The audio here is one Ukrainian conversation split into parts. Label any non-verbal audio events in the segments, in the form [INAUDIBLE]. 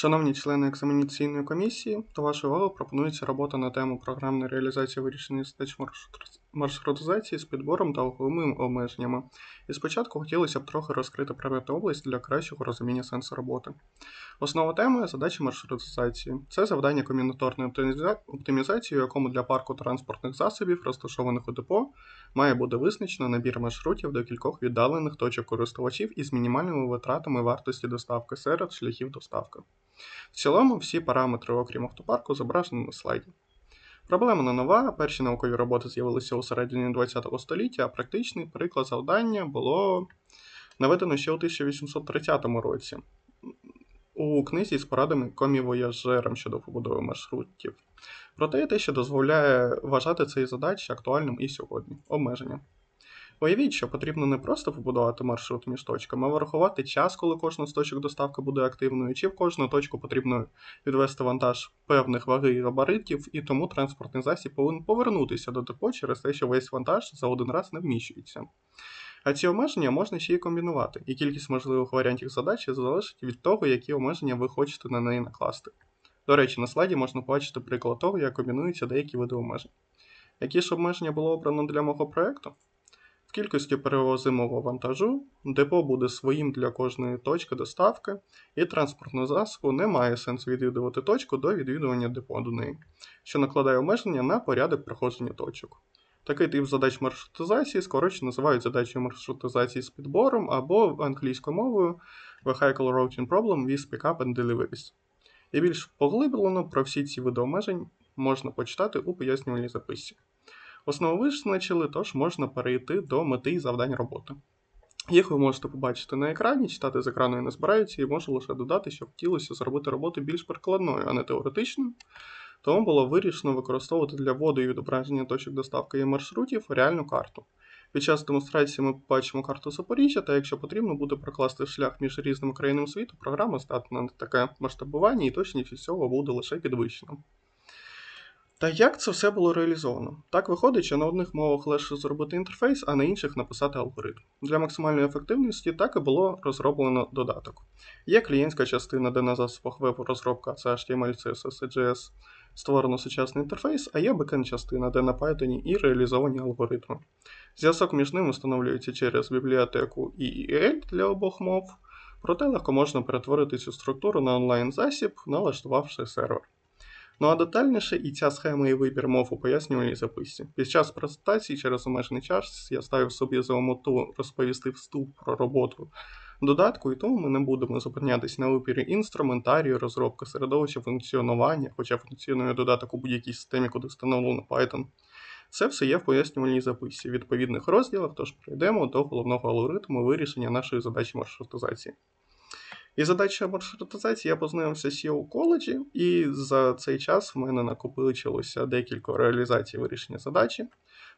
Шановні члени екзаменаційної комісії, до вашої уваги пропонується робота на тему програмної реалізації вирішення задач маршрутизації з підбором та ваговими обмеженнями. І спочатку хотілося б трохи розкрити предметну область для кращого розуміння сенсу роботи. Основа теми задачі маршрутизації. Це завдання комбінаторної оптимізації, у якому для парку транспортних засобів, розташованих у депо, має бути визначено набір маршрутів до кількох віддалених точок користувачів із мінімальними витратами вартості доставки серед шляхів доставки. В цілому всі параметри, окрім автопарку, зображені на слайді. Проблема не нова. Перші наукові роботи з'явилися у середині ХХ століття, а практичний приклад завдання було наведено ще у 1830 році у книзі з порадами комівояжерам щодо побудови маршрутів. Проте те, що дозволяє вважати цей задач актуальним і сьогодні. Обмеження. Уявіть, що потрібно не просто побудувати маршрут між точками, а врахувати час, коли кожна з точок доставки буде активною, чи в кожну точку потрібно відвести вантаж певних ваги і габаритів, і тому транспортний засіб повинен повернутися до депо через те, що весь вантаж за один раз не вміщується. А ці обмеження можна ще й комбінувати, і кількість можливих варіантів задачі залежить від того, які обмеження ви хочете на неї накласти. До речі, на слайді можна побачити приклад того, як комбінуються деякі види обмежень. Які ж обмеження було обрано для мого проєкту? В кількості перевозимого вантажу депо буде своїм для кожної точки доставки, і транспортного засобу не має сенсу відвідувати точку до відвідування депо до неї, що накладає обмеження на порядок проходження точок. Такий тип задач маршрутизації скоротше називають задачею маршрутизації з підбором або англійською мовою Vehicle Routing Problem with Pickup and Deliveries. І більш поглиблено про всі ці види обмежень можна почитати у пояснювальній записці. Основу визначили, тож можна перейти до мети і завдань роботи. Їх ви можете побачити на екрані, читати з екрану я не збираються, і можу лише додати, що хотілося зробити роботу більш прикладною, а не теоретичною. Тому було вирішено використовувати для вводу і відображення точок доставки і маршрутів реальну карту. Під час демонстрації ми побачимо карту Запоріжжя, та якщо потрібно буде прокласти шлях між різними країнами світу, програма здатна на таке масштабування і точність всього буде лише підвищена. Та як це все було реалізовано? Так виходить, що на одних мовах легше зробити інтерфейс, а на інших написати алгоритм. Для максимальної ефективності так і було розроблено додаток. Є клієнтська частина, де на засобах вебу розробка це HTML, CSS і JS створено сучасний інтерфейс, а є бекенд частина, де на Python і реалізовані алгоритми. Зв'язок між ними встановлюється через бібліотеку EEL для обох мов, проте легко можна перетворити цю структуру на онлайн-засіб, налаштувавши сервер. Ну а детальніше і ця схема і вибір мов у пояснювальній записці. Під час презентації через обмежений час я ставив собі за мету розповісти вступ про роботу додатку, і тому ми не будемо зупинятись на вибірі інструментарію, розробки середовища функціонування, хоча функціонує додаток у будь-якій системі, куди встановлено Python. Це все є в пояснювальній записці відповідних розділах, тож прийдемо до головного алгоритму вирішення нашої задачі маршрутизації. І задача маршрутизації я познайомився ще у коледжі, і за цей час в мене накопичилося декілька реалізацій вирішення задачі.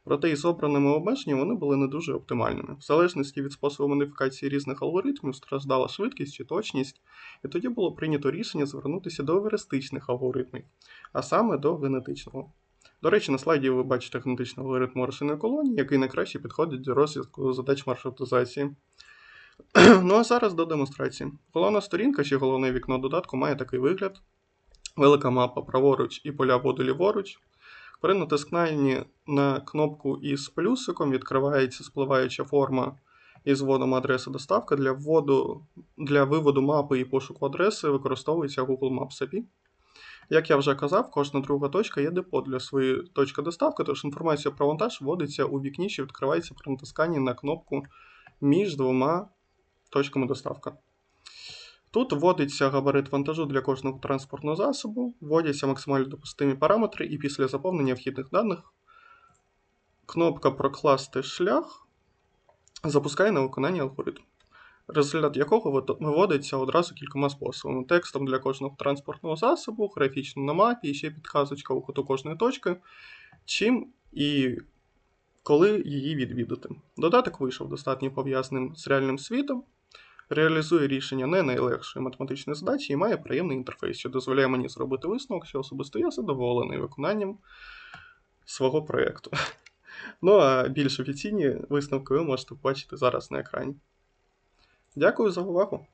Проте із обраними обмеженнями вони були не дуже оптимальними. В залежності від способу модифікації різних алгоритмів страждала швидкість чи точність, і тоді було прийнято рішення звернутися до еверистичних алгоритмів, а саме до генетичного. До речі, на слайді ви бачите генетичний алгоритм Морошиної колонії, який найкраще підходить до розвитку задач маршрутизації. [CLEARS THROAT] ну а зараз до демонстрації. Головна сторінка чи головне вікно додатку має такий вигляд: велика мапа праворуч і поля воду ліворуч. При натисканні на кнопку із плюсиком відкривається спливаюча форма із вводом адреси доставки. Для вводу, для виводу мапи і пошуку адреси використовується Google Maps API. Як я вже казав, кожна друга точка є депо для своєї точки доставки, тож інформація про вантаж вводиться у вікні, що відкривається при натисканні на кнопку між двома точками доставки. Тут вводиться габарит вантажу для кожного транспортного засобу, вводяться максимально допустимі параметри, і після заповнення вхідних даних кнопка Прокласти шлях запускає на виконання алгоритм, результат якого виводиться одразу кількома способами: текстом для кожного транспортного засобу, графічно на мапі, і ще підказочка у куту кожної точки, чим і коли її відвідати. Додаток вийшов достатньо пов'язаним з реальним світом реалізує рішення не найлегшої математичної задачі і має приємний інтерфейс, що дозволяє мені зробити висновок, що особисто я задоволений виконанням свого проєкту. [LAUGHS] Ну а більш офіційні висновки ви можете побачити зараз на екрані. Дякую за увагу!